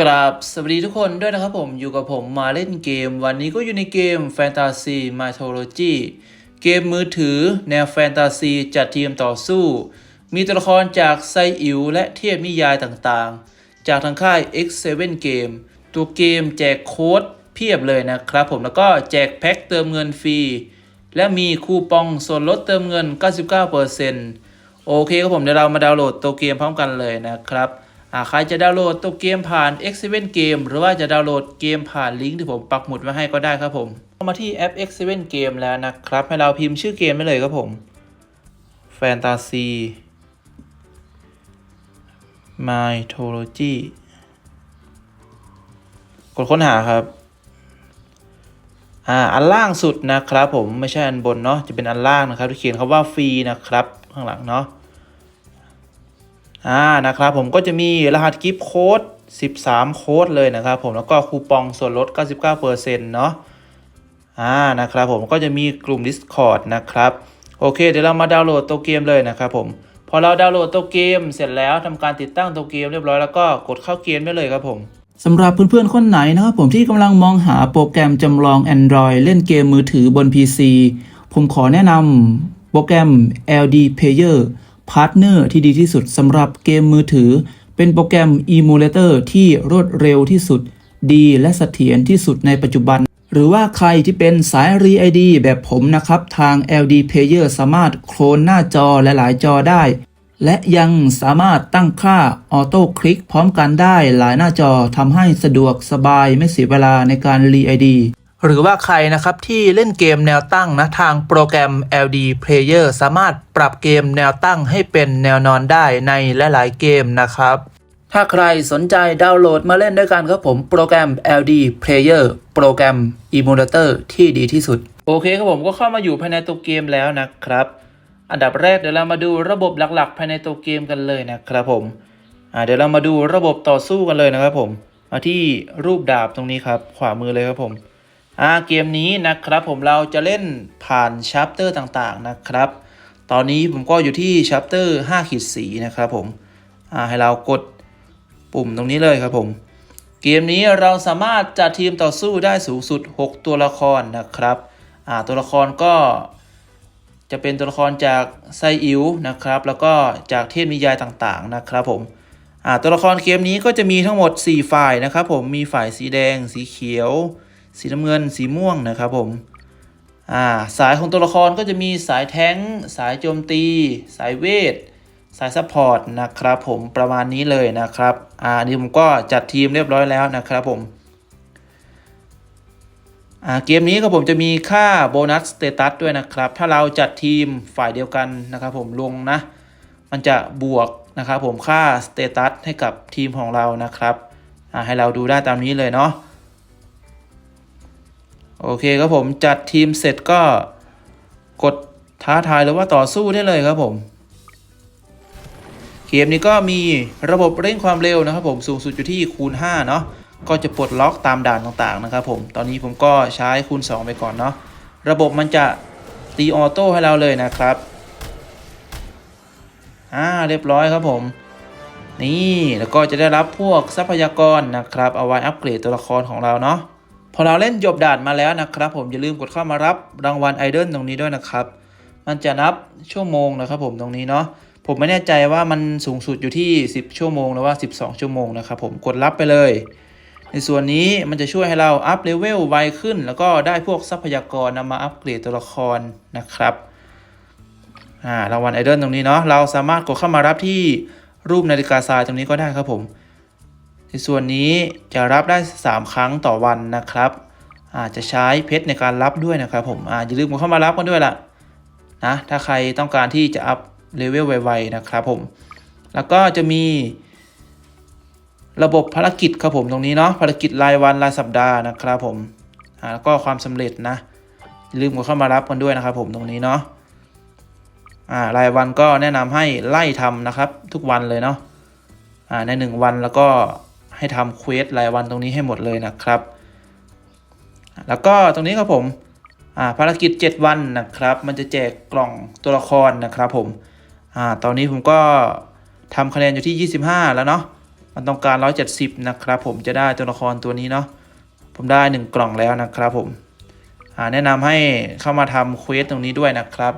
กราบสวัสดีทุกคนด้วยนะครับผมอยู่กับผมมาเล่นเกม วันนี้ก็อยู่ในเกม Fantasy Mythology เกมมือถือแนวแฟนตาซีจัดทีมต่อสู้ มีตัวละครจากไซอิ๋วและเทพนิยายต่างๆ จากทางค่าย X7 Game ตัวเกมแจกโค้ดเพียบเลยนะครับผมแล้วก็แจกแพ็คเติมเงินฟรี และมีคูปองส่วนลดเติมเงิน 99%โอเคครับผมเดี๋ยวเรามาดาวน์โหลดตัวเกมพร้อมกันเลยนะครับ อ่าใครจะดาวน์โหลดตัวเกมผ่าน X7 Game หรือว่าจะดาวน์โหลดเกมผ่านลิงก์ที่ผมปักหมุดไว้ให้ก็ได้ครับผมเข้ามาที่แอป X7 Game แล้วนะครับ ให้เราพิมพ์ชื่อเกมได้เลยครับผม Fantasy Mythology กดค้นหาครับอ่าอันล่างสุดนะครับผมไม่ใช่อันบนเนาะจะเป็นอันล่างนะครับที่เขียนคำว่าฟรีนะครับข้างหลังเนาะ อ่านะครับผมก็จะมีรหัสกิฟต์โค้ด13 โค้ดเลยนะครับผมแล้วก็คูปองส่วนลด 99%เนาะอ่านะครับผมก็จะมีกลุ่ม Discord นะครับโอเค เดี๋ยวเรามาดาวน์โหลดตัวเกมเลยนะครับผมพอเราดาวน์โหลดตัวเกมเสร็จแล้วทำการติดตั้งตัวเกมเรียบร้อยแล้วก็กดเข้าเกมได้เลยครับผมสำหรับเพื่อนๆคนไหนนะครับผมที่กำลังมองหาโปรแกรมจำลอง Android เล่นเกมมือถือบน PC ผมขอแนะนำโปรแกรม LD Player Partner ที่ดีที่สุดสำหรับเกมมือถือ เป็นโปรแกรม Emulator ที่รวดเร็วที่สุด ดีและเสถียรที่สุดในปัจจุบัน หรือว่าใครที่เป็นสาย r e ID แบบผมนะครับ ทาง LD Player สามารถโคลนหน้าจอและหลายจอได้ และยังสามารถตั้งค่าออโต้คลิกพร้อมกันได้หลายหน้าจอทำให้สะดวกสบายไม่เสียเวลาในการรีไอดี หรือว่าใครนะครับที่เล่นเกมแนวตั้งนะทางโปรแกรม LD Player สามารถปรับเกมแนวตั้งให้เป็นแนวนอนได้ในหลายๆเกมนะครับ ถ้าใครสนใจดาวน์โหลดมาเล่นด้วยกันครับผมโปรแกรม LD Player โปรแกรม Emulator ที่ดีที่สุด โอเคครับผมก็เข้ามาอยู่ภายในตัวเกมแล้วนะครับ อันดับแรกเดี๋ยวเรามาดูระบบหลักๆ ภายในตัวเกมกันเลยนะครับผมอ่าเดี๋ยวเรามาดูระบบต่อสู้กันเลยนะครับผมมาที่รูปดาบตรงนี้ครับ ขวามือเลยครับผม เกมนี้นะครับผมเราจะเล่นผ่านชัปเตอร์ต่างๆนะครับ ตอนนี้ผมก็อยู่ที่ชัปเตอร์5ขีดสีนะครับผมให้เรากดปุ่มตรงนี้เลยครับผม เกมนี้เราสามารถจัดทีมต่อสู้ได้สูงสุด 6 ตัวละครนะครับตัวละครก็จะเป็นตัวละครจากไซอิ๋วนะครับ แล้วก็จากเทพนิยายต่างๆนะครับผมตัวละครเกมนี้ก็จะมีทั้งหมด 4 ฝ่ายนะครับผมมีฝ่ายสีแดง สีเขียว สีน้ำเงินสีม่วงนะครับผมอ่าสายของตัวละครก็จะมีสายแท้ง สายโจมตี สายเวท สายซัพพอร์ตนะครับผมประมาณนี้เลยนะครับอ่านี่ผมก็จัดทีมเรียบร้อยแล้วนะครับผมเกมนี้ครับผมจะมีค่าโบนัสสเตตัสด้วยนะครับ ถ้าเราจัดทีมฝ่ายเดียวกันนะครับผมลงนะ มันจะบวกนะครับผมค่าสเตตัสให้กับทีมของเรานะครับให้เราดูได้ตามนี้เลยเนาะ โอเคครับผมจัดทีมเสร็จก็กดท้าทายหรือว่าต่อสู้ได้เลยครับผมเกมนี้ก็มีระบบเร่งความเร็วนะครับผมสูงสุดอยู่ที่คูณ 5 เนาะก็จะปลดล็อกตามด่านต่างๆนะครับผมตอนนี้ผมก็ใช้คูณ 2 ไปก่อนเนาะระบบมันจะตีออโต้ให้เราเลยนะครับอ่าเรียบร้อยครับผม นี่แล้วก็จะได้รับพวกทรัพยากรนะครับ เอาไว้อัปเกรดตัวละครของเราเนาะ พอเราเล่นจบด่านมาแล้วนะครับ ผมอย่าลืมกดเข้ามารับรางวัลไอดอลตรงนี้ด้วยนะครับ มันจะนับชั่วโมงนะครับ ผมตรงนี้เนาะผมไม่แน่ใจว่ามันสูงสุดอยู่ที่ 10 ชั่วโมงหรือว่า 12 ชั่วโมงนะครับผมกดรับไปเลย ในส่วนนี้มันจะช่วยให้เราอัพเลเวลไวขึ้น แล้วก็ได้พวกทรัพยากรนำมาอัปเกรดตัวละครนะครับอ่ารางวัลไอดอลตรงนี้เนาะเราสามารถกดเข้ามารับที่รูปนาฬิกาทรายตรงนี้ก็ได้ครับผม ในส่วนนี้จะรับได้ 3 ครั้งต่อวันนะครับ อาจจะใช้เพชรในการรับด้วยนะครับ ผมออย่าลืมกดเข้ามารับกันด้วยล่ะนะถ้าใครต้องการที่จะอัพเลเวลไวๆนะครับผม แล้วก็จะมี ระบบภารกิจครับผมตรงนี้เนาะภารกิจรายวันรายสัปดาห์นะครับผมแล้วก็ความสำเร็จนะอย่าลืมกดเข้ามารับกันด้วยนะครับผมตรงนี้เนาะรายวันก็แนะนำให้ไล่ทำนะครับ ทุกวันเลยเนาะในหนึ่งวันแล้วก็ ให้ทำเควสรายวันตรงนี้ให้หมดเลยนะครับ แล้วก็ตรงนี้ครับผมอ่าภารกิจ 7 วันนะครับ มันจะแจกกล่องตัวละครนะครับผมอ่าตอนนี้ผมก็ทำคะแนนอยู่ที่ 25 แล้วเนาะมันต้องการ 170 นะครับผมจะได้ตัวละครตัวนี้เนาะผมได้ 1 กล่องแล้วนะครับผมอ่าแนะนำให้เข้ามาทำเควสตรงนี้ด้วยนะครับ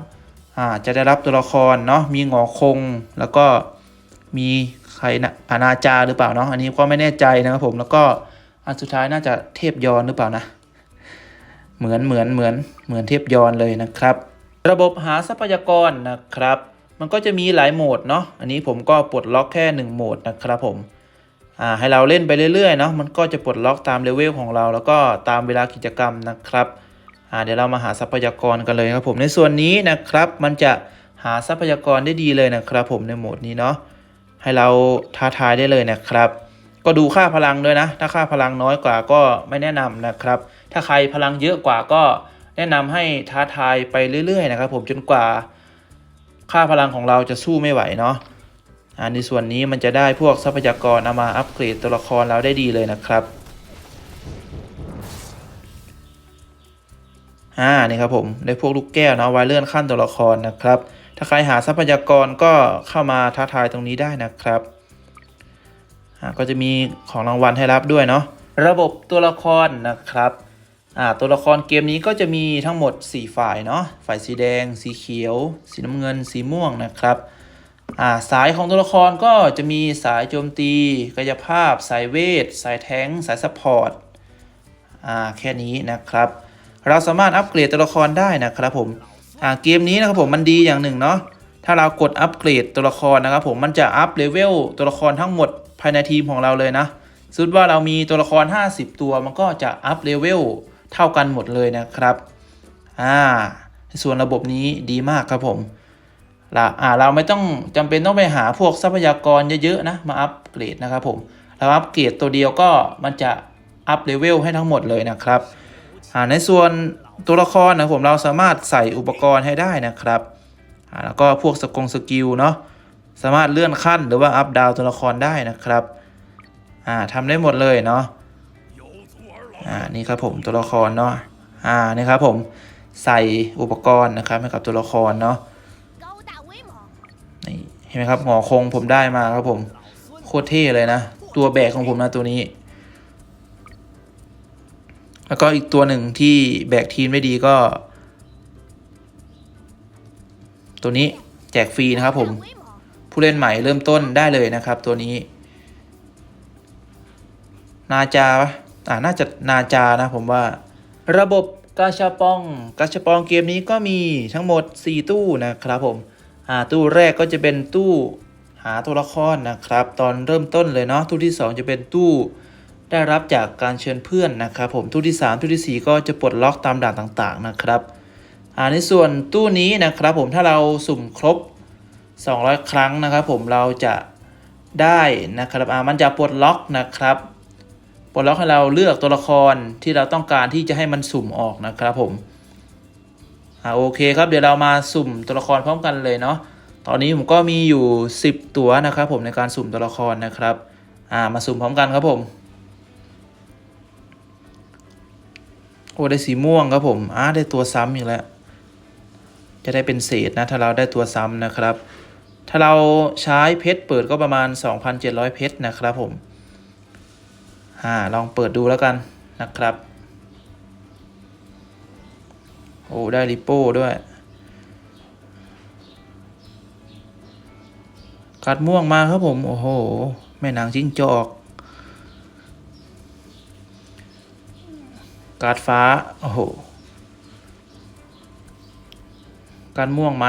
อ่าจะได้รับตัวละครเนาะมีหงอคงแล้วก็มี ใครนะอนาจาหรือเปล่าเนาะอันนี้ก็ไม่แน่ใจนะครับผมแล้วก็อันสุดท้ายน่าจะเทพยอนหรือเปล่านะ เหมือนเหมือนเหมือนเหมือนเทพยอนเลยนะครับ ระบบหาทรัพยากรนะครับ มันก็จะมีหลายโหมดเนาะอันนี้ผมก็ปลดล็อกแค่ 1 โหมดนะครับผมอ่าให้เราเล่นไปเรื่อยๆเนาะมันก็จะปลดล็อกตามเลเวลของเรา แล้วก็ตามเวลากิจกรรมนะครับอ่าเดี๋ยวเรามาหาทรัพยากรกันเลยครับผมในส่วนนี้นะครับ มันจะหาทรัพยากรได้ดีเลยนะครับผมในโหมดนี้เนาะ ให้เราท้าทายได้เลยนะครับ ก็ดูค่าพลังด้วยนะ ถ้าค่าพลังน้อยกว่าก็ไม่แนะนำนะครับ ถ้าใครพลังเยอะกว่าก็แนะนำให้ท้าทายไปเรื่อย ๆ นะครับ ผมจนกว่า ค่าพลังของเราจะสู้ไม่ไหวเนาะอ่าในส่วนนี้มันจะได้พวกทรัพยากรเอามาอัปเกรดตัวละครเราได้ดีเลยนะครับอ่านี่ครับผมได้พวกลูกแก้วเนาะไวเลื่อนขั้นตัวละครนะครับ ถ้าใครหาทรัพยากรก็เข้ามาท้าทายตรงนี้ได้นะครับ ก็จะมีของรางวัลให้รับด้วยเนาะ ระบบตัวละครนะครับ ตัวละครเกมนี้ก็จะมีทั้งหมด 4 ฝ่ายเนาะ ฝ่ายสีแดง สีเขียว สีน้ำเงิน สีม่วงนะครับาสายของตัวละครก็จะมีสายโจมตี กายภาพ สายเวท สายแทงสายซัพพอร์ตแค่นี้นะครับ เราสามารถอัปเกรดตัวละครได้นะครับผม อ่าเกมนี้นะครับผมมันดีอย่างหนึ่งเนาะถ้าเรากดอัปเกรดตัวละครนะครับผมมันจะอัพเลเวลตัวละครทั้งหมดภายในทีมของเราเลยนะสมมติว่าเรามีตัวละคร 50 ตัวมันก็จะอัพเลเวลเท่ากันหมดเลยนะครับอ่าส่วนระบบนี้ดีมากครับผมละอ่าเราไม่ต้องจำเป็นต้องไปหาพวกทรัพยากรเยอะๆนะมาอัปเกรดนะครับผมเราอัปเกรดตัวเดียวก็มันจะอัพเลเวลให้ทั้งหมดเลยนะครับอ่าในส่วน ตัวละครนะผมเราสามารถใส่อุปกรณ์ให้ได้นะครับ แล้วก็พวกสกงสกิลเนาะสามารถเลื่อนขั้นหรือว่าอัพดาวตัวละครได้นะครับอ่าทำได้หมดเลยเนาะอ่านี่ครับผมตัวละครเนาะอ่านี่ครับผมใส่อุปกรณ์นะครับให้กับตัวละครเนาะนี่เห็นไหมครับหมอคงผมได้มาครับผมโคตรเท่เลยนะ ตัวแบกของผมนะตัวนี้ แล้วก็อีกตัวหนึ่งที่แบกทีมได้ดีก็ ตัวนี้แจกฟรีนะครับผม，ผู้เล่นใหม่เริ่มต้นได้เลยนะครับ ตัวนี้ นาจาปะอ่าน่าจะนาจานะผมว่า ระบบกาชาปองกาชาปองเกมนี้ก็มีทั้งหมด 4 ตู้นะครับผมอ่าตู้แรกก็จะเป็นตู้หาตัวละครนะครับ ตอนเริ่มต้นเลยเนาะตู้ที่ 2 จะเป็นตู้ ได้รับจากการเชิญเพื่อนนะครับ ผมตู้ที่ 3 ตู้ทีสี่ 4 ก็จะปลดล็อกตามด่านต่างๆนะครับอ่าในส่วนตู้นี้นะครับ ผมถ้าเราสุ่มครบ 200 ครั้งนะครับ ผมเราจะได้นะครับอ่ามันจะปลดล็อกนะครับปลดล็อกให้เราเลือกตัวละครที่เราต้องการที่จะให้มันสุ่มออกนะครับผมอ่าโอเคครับเดี๋ยวเรามาสุ่มตัวละครพร้อมกันเลยเนาะตอนนี้ผมก็มีอยู่ 10 ตัวนะครับ ผมในการสุ่มตัวละครนะครับอ่ามาสุ่มพร้อมกันครับผม โอ้ได้สีม่วงครับผมอ่าได้ตัวซ้ำอีกแล้ว จะได้เป็นเศษนะ ถ้าเราได้ตัวซ้ำนะครับ ถ้าเราใช้เพชรเปิดก็ประมาณ 2,700 เพชรนะครับผมอ่าลองเปิดดูแล้วกันนะครับ โอ้ได้ริปโป้ด้วยกัดม่วงมาครับผม โอ้โห แม่นางจิ้งจอก การ์ดฟ้า โอ้โห การม่วงไหม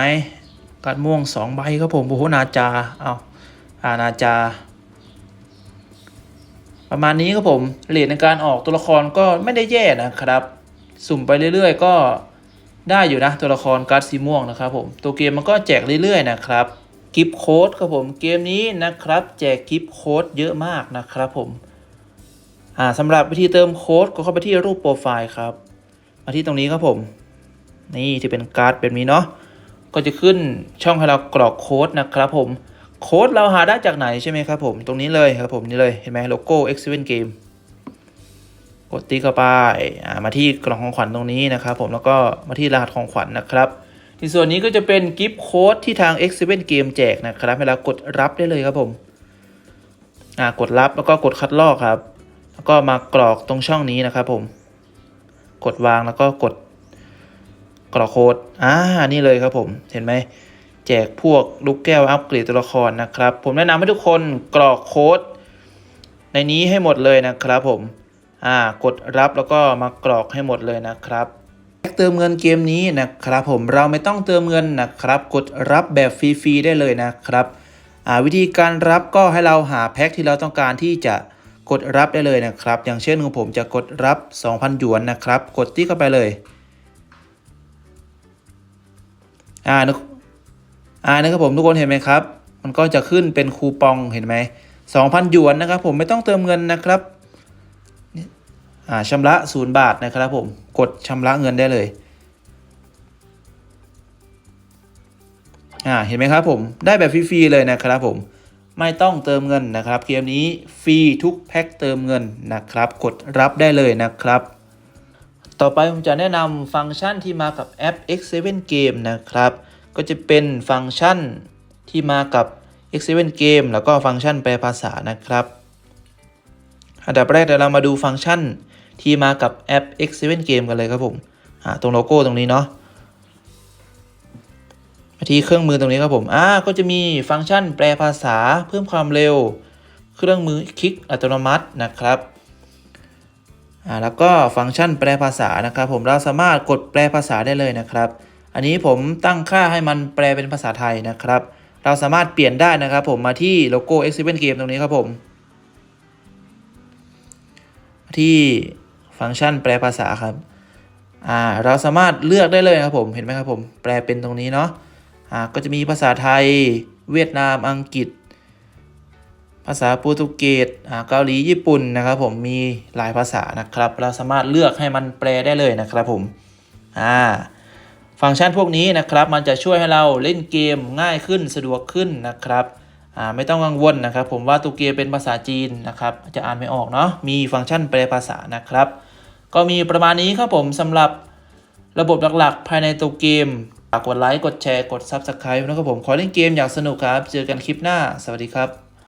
การม่วงสองใบครับผม โอ้โห นาจา เอาอานาจา ประมาณนี้ครับผมเลทในการออกตัวละครก็ไม่ได้แย่นะครับ สุ่มไปเรื่อย ๆ ก็ได้อยู่นะตัวละครการ์ดสีม่วงนะครับผม ตัวเกมมันก็แจกเรื่อย ๆ นะครับกิฟต์โค้ดครับผมเกมนี้นะครับ แจกกิฟต์โค้ดเยอะมากนะครับผม สำหรับวิธีเติมโค้ดก็เข้าไปที่รูปโปรไฟล์ครับ มาที่ตรงนี้ครับผม นี่ที่เป็นการ์ดแบบนี้เนาะก็จะขึ้นช่องให้เรากรอกโค้ดนะครับผมโค้ดเราหาได้จากไหนใช่ไหมครับผมตรงนี้เลยครับผมนี่เลยเห็นไหมโลโก้ X7 Game กดติ๊กเข้าไปอ่ามาที่กล่องของขวัญตรงนี้นะครับผมแล้วก็มาที่รหัสของขวัญนะครับในส่วนนี้ก็จะเป็นกิฟต์โค้ดที่ทาง X7 Game แจกนะครับให้เรากดรับได้เลยครับผมอ่ากดรับแล้วก็กดคัดลอกครับ แล้วก็มากรอกตรงช่องนี้นะครับผม กดวางแล้วก็กดกรอกโค้ดอ่านี่เลยครับผมเห็นไหมแจกพวกลูกแก้วอัปเกรดตัวละครนะครับ ผมแนะนำให้ทุกคนกรอกโค้ดในนี้ให้หมดเลยนะครับผมอ่ากดรับแล้วก็มากรอกให้หมดเลยนะครับแพ็กเติมเงินเกมนี้นะครับ ผมเราไม่ต้องเติมเงินนะครับ กดรับแบบฟรีๆได้เลยนะครับอ่าวิธีการรับก็ให้เราหาแพ็กที่เราต้องการที่จะ กดรับได้เลยนะครับ อย่างเช่นของผมจะกดรับ 2,000 หยวนนะครับ กดที่เข้าไปเลยอ่านึกอ่านะครับผมทุกคนเห็นไหมครับ มันก็จะขึ้นเป็นคูปองเห็นไหม2,000 หยวนนะครับ ผมไม่ต้องเติมเงินนะครับอ่าชำระศูนย์บาทนะครับผมกดชำระเงินได้เลยอ่าเห็นไหมครับผมได้แบบฟรีๆเลยนะครับผม ไม่ต้องเติมเงินนะครับ เกมนี้ฟรีทุกแพ็คเติมเงินนะครับ กดรับได้เลยนะครับ ต่อไปผมจะแนะนำฟังก์ชันที่มากับแอป X7 Game นะครับ ก็จะเป็นฟังก์ชันที่มากับ X7 Game แล้วก็ฟังก์ชันแปลภาษานะครับอันดับแรกเดี๋ยวเรามาดูฟังก์ชันที่มากับแอป X7 Game กันเลยครับผมตรงโลโก้ตรงนี้เนาะ มาที่เครื่องมือตรงนี้ครับผม อ่า ก็จะมีฟังก์ชันแปลภาษาเพิ่มความเร็ว เครื่องมือคลิกอัตโนมัตินะครับ อ่า แล้วก็ฟังก์ชันแปลภาษานะครับ ผม เราสามารถกดแปลภาษาได้เลยนะครับ อันนี้ผมตั้งค่าให้มันแปลเป็นภาษาไทยนะครับ เราสามารถเปลี่ยนได้นะครับ ผม มาที่โลโก้ X7 Game ตรงนี้ครับผม ที่ฟังก์ชันแปลภาษาครับ อ่า เราสามารถเลือกได้เลยครับผม เห็นไหมครับผม แปลเป็นตรงนี้เนาะ ก็จะมีภาษาไทย เวียดนามอังกฤษ ภาษาโปรตุเกสอ่าเกาหลีญี่ปุ่นนะครับผมมีหลายภาษานะครับ เราสามารถเลือกให้มันแปลได้เลยนะครับผมอ่าฟังก์ชันพวกนี้นะครับมันจะช่วยให้เราเล่นเกมง่ายขึ้นสะดวกขึ้นนะครับอ่าไม่ต้องกังวลนะครับ ผมว่าตัวเกมเป็นภาษาจีนนะครับจะอ่านไม่ออกเนาะมีฟังก์ชันแปลภาษานะครับ ก็มีประมาณนี้ครับผมสำหรับระบบหลักๆ ภายในตัวเกม ฝากกดไลค์ กดแชร์ กด Subscribe นะครับผม ขอเล่นเกมอย่างสนุกครับ เจอกันคลิปหน้า สวัสดีครับ